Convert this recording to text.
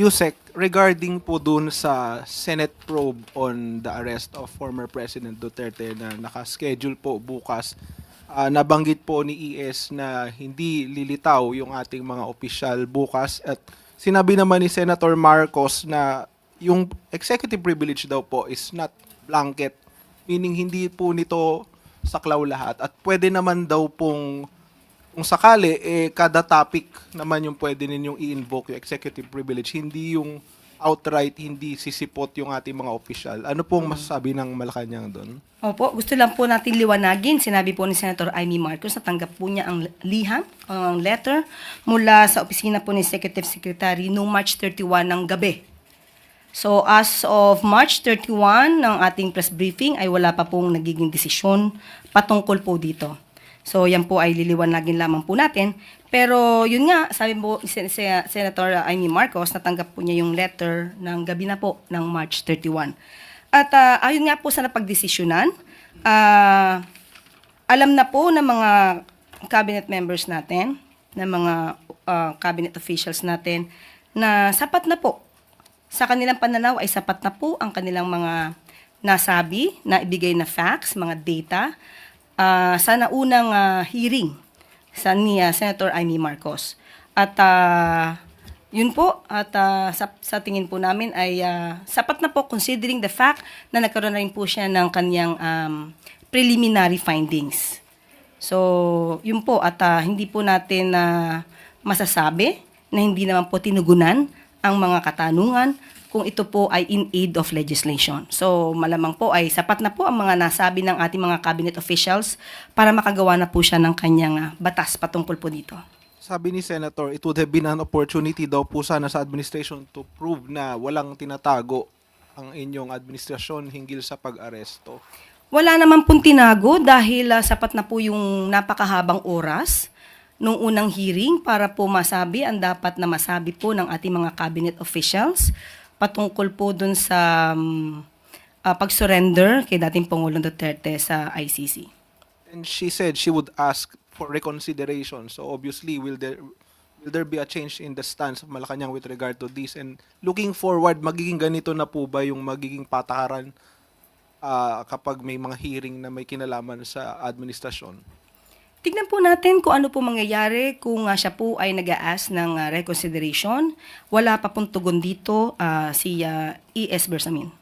Yusek, regarding po dun sa Senate probe on the arrest of former President Duterte na nakaschedule po bukas, ah, nabanggit po ni ES na hindi lilitaw yung ating mga opisyal bukas. At sinabi naman ni Senator Marcos na yung executive privilege daw po is not blanket, meaning hindi po nito saklaw lahat. At pwede naman daw pong kung sakali, eh, kada topic naman yung pwede ninyong i-invoke yung executive privilege, hindi yung outright, hindi sisipot yung ating mga opisyal. Ano pong masasabi ng Malacanang doon? Opo, gusto lang po natin liwanagin. Sinabi po ni Senator Amy Marcos na tanggap po niya ang liham, ang letter, mula sa opisina po ni Executive Secretary noong March 31 ng gabi. So as of March 31 ng ating press briefing ay wala pa pong nagiging desisyon patungkol po dito. So yan po ay liliwanagin lamang po natin. Pero yun nga, sabi po Sen- Sen- Senator Amy Marcos, natanggap po niya yung letter ng gabi na po ng March 31. At ah, ayun nga po sa napagdesisyonan, ah, alam na po ng mga cabinet members natin, ng mga ah, cabinet officials natin, na sapat na po sa kanilang pananaw ay sapat na po ang kanilang mga nasabi, na ibigay na facts, mga data, ah, sa naunang ah, hearing sa ni ah, Senator Amy Marcos. At ah, yun po, at ah, sa, sa tingin po namin ay ah, sapat na po considering the fact na nagkaroon na rin po siya ng kanyang um, preliminary findings. So, yun po, at ah, hindi po natin na masasabi na hindi naman po tinugunan ang mga katanungan kung ito po ay in aid of legislation. So, malamang po ay sapat na po ang mga nasabi ng ating mga cabinet officials para makagawa na po siya ng kanyang ah, batas patungkol po dito. Sabi ni Senator, it would have been an opportunity daw po sana sa administration to prove na walang tinatago ang inyong administrasyon hinggil sa pag-aresto. Wala naman pong tinago dahil ah, sapat na po yung napakahabang oras nung unang hearing para po masabi ang dapat na masabi po ng ating mga cabinet officials patungkol po dun sa um, ah, pag-surrender kay dating Pangulong Duterte sa ICC. And she said she would ask for reconsideration. So obviously, will there will there be a change in the stance of Malacanang with regard to this? And looking forward, magiging ganito na po ba yung magiging patakaran ah, kapag may mga hearing na may kinalaman sa administrasyon? Tignan po natin kung ano po mangyayari kung ah, siya po ay nag-aas ng ah, reconsideration. Wala pa pong tugon dito ah, si ah, E.S. Bersamin.